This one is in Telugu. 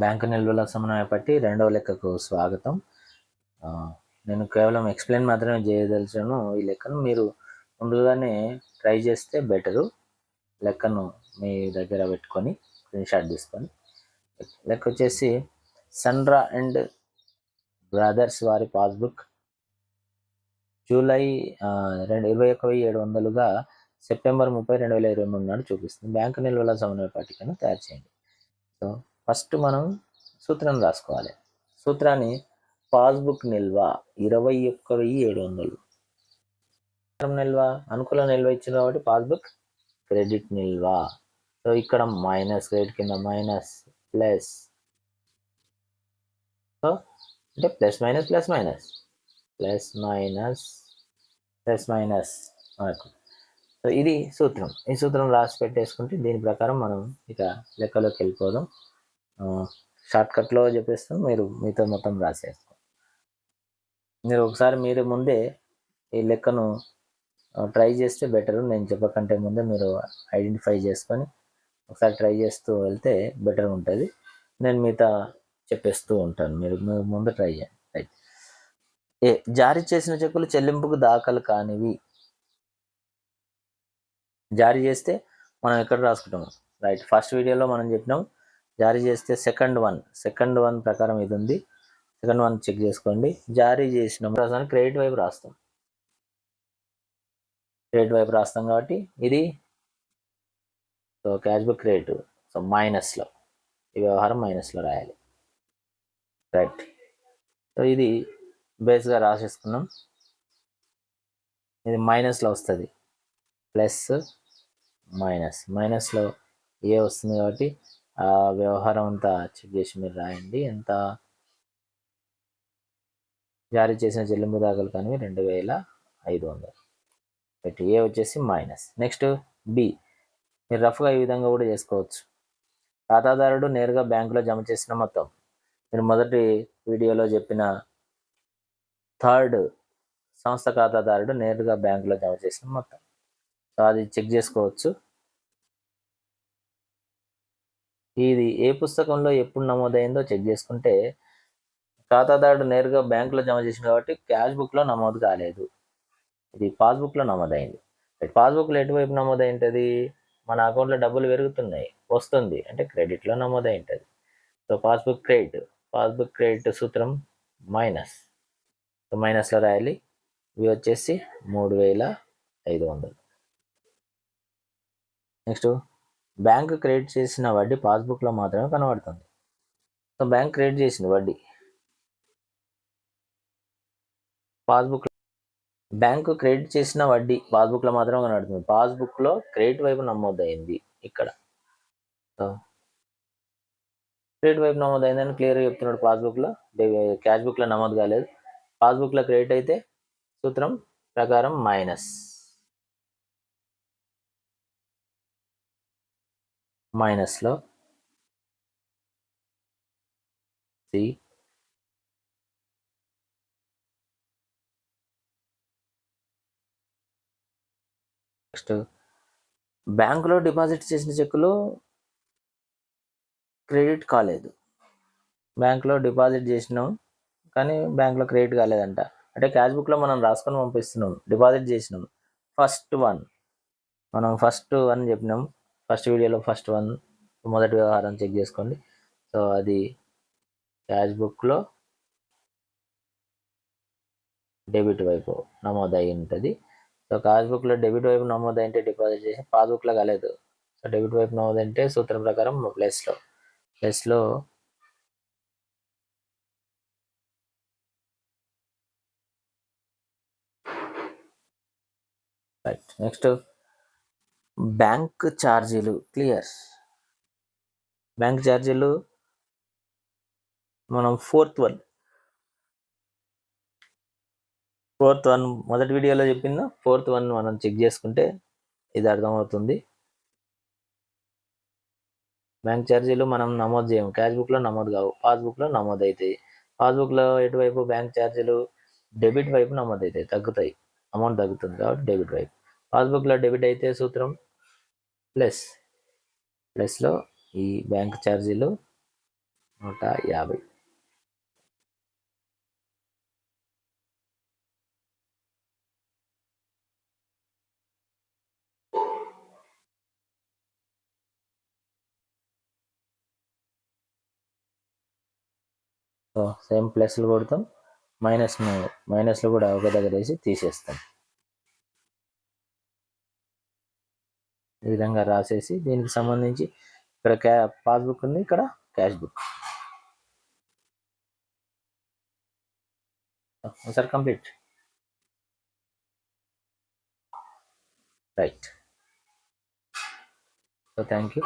బ్యాంకు నిల్వల సమన్వయ పట్టి రెండవ లెక్కకు స్వాగతం. నేను కేవలం ఎక్స్ప్లెయిన్ మాత్రమే చేయదలిచాను ఈ లెక్కను. మీరు ముందుగానే ట్రై చేస్తే బెటరు. లెక్కను మీ దగ్గర పెట్టుకొని స్క్రీన్ షాట్ తీసుకొని. లెక్క వచ్చేసి సన్రా అండ్ బ్రదర్స్ వారి పాస్బుక్ జూలై రెండు ఇరవై ఒక్క ఏడు వందలుగా సెప్టెంబర్ ముప్పై రెండు వేల ఇరవై మూడు నాడు చూపిస్తుంది. బ్యాంకు నిల్వల సమన్వయ పట్టికను తయారు చేయండి. సో ఫస్ట్ మనం సూత్రం రాసుకోవాలి. సూత్రాన్ని పాస్బుక్ నిల్వ ఇరవై ఒక్క వెయ్యి ఏడు వందలు. నిల్వ అనుకూల నిల్వ ఇచ్చింది కాబట్టి పాస్బుక్ క్రెడిట్ నిల్వ. సో ఇక్కడ మైనస్ క్రెడిట్ కింద మైనస్ ప్లస్. సో అంటే plus minus plus minus. Plus minus plus minus మనకు సో ఇది సూత్రం. ఈ సూత్రం రాసి పెట్టేసుకుంటే దీని ప్రకారం మనం ఇక లెక్కలోకి వెళ్ళిపోదాం. షార్ట్కట్లో చెప్పేస్తాం మీరు మీతో మొత్తం రాసేస్తాం. మీరు ఒకసారి మీరు ముందే ఈ లెక్కను ట్రై చేస్తే బెటర్. నేను చెప్పకంటే ముందే మీరు ఐడెంటిఫై చేసుకొని ఒకసారి ట్రై చేస్తూ వెళ్తే బెటర్ ఉంటుంది. నేను మిగతా చెప్పేస్తూ ఉంటాను. మీరు మీరు ముందు ట్రై చేయండి. రైట్ ఏ జారీ చేసిన చెక్కులు చెల్లింపుకు దాఖలు కానివి. జారీ చేస్తే మనం ఎక్కడ రాసుకుంటాము? రైట్ ఫస్ట్ వీడియోలో మనం చెప్పినాం జారీ చేస్తే సెకండ్ వన్ సెకండ్ వన్ ప్రకారం ఇది ఉంది సెకండ్ వన్ చెక్ చేసుకోండి. జారీ చేసిన రాసాను క్రెడిట్ వైపు రాస్తాం. క్రెడిట్ వైపు రాస్తాం కాబట్టి ఇది so cash book credit. So మైనస్లో. ఈ వ్యవహారం మైనస్లో రాయాలి. రైట్ సో ఇది బేస్గా రాసేసుకున్నాం. ఇది మైనస్లో వస్తుంది. Plus minus. మైనస్లో ఏ వస్తుంది కాబట్టి ఆ వ్యవహారం అంతా చెక్ చేసి మీరు రాయండి. ఎంత జారీ చేసిన చెల్లింపు దాఖలు కానీ రెండు వేల ఐదు వందలు. పెట్టి ఏ వచ్చేసి మైనస్. నెక్స్ట్ బి మీరు రఫ్గా ఈ విధంగా కూడా చేసుకోవచ్చు. ఖాతాదారుడు నేరుగా బ్యాంకులో జమ చేసిన మొత్తం. మీరు మొదటి వీడియోలో చెప్పిన థర్డ్ సంస్థ ఖాతాదారుడు నేరుగా బ్యాంకులో జమ చేసిన మొత్తం. సో అది చెక్ చేసుకోవచ్చు. ఇది ఏ పుస్తకంలో ఎప్పుడు నమోదైందో చెక్ చేసుకుంటే ఖాతాదారుడు నేరుగా బ్యాంకులో జమ చేసింది కాబట్టి క్యాష్ బుక్లో నమోదు కాలేదు. ఇది పాస్బుక్లో నమోదైంది. పాస్బుక్లో ఎటువైపు నమోదై ఉంటుంది మన అకౌంట్లో డబ్బులు పెరుగుతున్నాయి. వస్తుంది. అంటే క్రెడిట్లో నమోదై ఉంటుంది so passbook credit. Passbook credit సూత్రం మైనస్. సో మైనస్లో రాయాలి. ఇవి వచ్చేసి మూడు వేల ఐదు వందలు. నెక్స్ట్ బ్యాంక్ క్రెడిట్ చేసిన వడ్డీ పాస్బుక్లో మాత్రమే కనబడుతుంది. సో బ్యాంక్ క్రెడిట్ చేసింది వడ్డీ. పాస్బుక్ బ్యాంకు క్రెడిట్ చేసిన వడ్డీ పాస్బుక్లో మాత్రమే కనబడుతుంది. పాస్బుక్లో క్రెడిట్ వైపు నమోదైంది ఇక్కడ. సో క్రెడిట్ వైపు నమోదైందని క్లియర్గా చెప్తున్నాడు పాస్బుక్లో. క్యాష్ బుక్లో నమోదు కాలేదు. పాస్బుక్లో క్రెడిట్ అయితే సూత్రం ప్రకారం మైనస్. మైనస్లో సి. నెక్స్ట్ బ్యాంకులో డిపాజిట్ చేసిన చెక్కులు క్రెడిట్ కాలేదు. బ్యాంకులో డిపాజిట్ చేసినాం కానీ బ్యాంకులో క్రెడిట్ కాలేదంట. అంటే క్యాష్ బుక్లో మనం రాసుకొని పంపిస్తున్నాం డిపాజిట్ చేసినాం. ఫస్ట్ వన్ మనం ఫస్ట్ వన్ చెప్పినాం. ఫస్ట్ వీడియోలో ఫస్ట్ వన్ మొదటి వ్యవహారం చెక్ చేసుకోండి. సో అది క్యాష్ బుక్లో డెబిట్ వైపు నమోదై ఉంటుంది సో క్యాష్ బుక్లో డెబిట్ వైపు నమోదైంటే డిపాజిట్ చేసి పాస్బుక్లో కాలేదు. సో డెబిట్ వైపు నమోదంటే సూత్రం ప్రకారం ప్లస్లో ప్లస్లో రైట్ నెక్స్ట్ బ్యాంక్ ఛార్జీలు క్లియర్? బ్యాంక్ ఛార్జీలు మనం ఫోర్త్ వన్. ఫోర్త్ వన్ మొదటి వీడియోలో చెప్పిందా? ఫోర్త్ వన్ మనం చెక్ చేసుకుంటే ఇది అర్థమవుతుంది. బ్యాంక్ ఛార్జీలు మనం నమోదు చేయము క్యాష్ బుక్లో నమోదు కావు. పాస్బుక్లో నమోదు అవుతాయి పాస్బుక్లో ఎటువైపు బ్యాంక్ ఛార్జీలు? డెబిట్ వైపు నమోదు అవుతాయి తగ్గుతాయి. అమౌంట్ తగ్గుతుంది కాబట్టి డెబిట్ వైపు. పాస్బుక్లో డెబిట్ అయితే సూత్రం ప్లస్ ప్లస్లో ఈ బ్యాంక్ ఛార్జీలు నూట యాభై. సేమ్ ప్లస్లు కొడతాం మైనస్ను మైనస్లు కూడా ఒక దగ్గర వేసి తీసేస్తాం. ఈ విధంగా రాసేసి దీనికి సంబంధించి ఇక్కడ క్యా పాస్బుక్ ఉంది ఇక్కడ cash book. Sir complete. Right. So thank you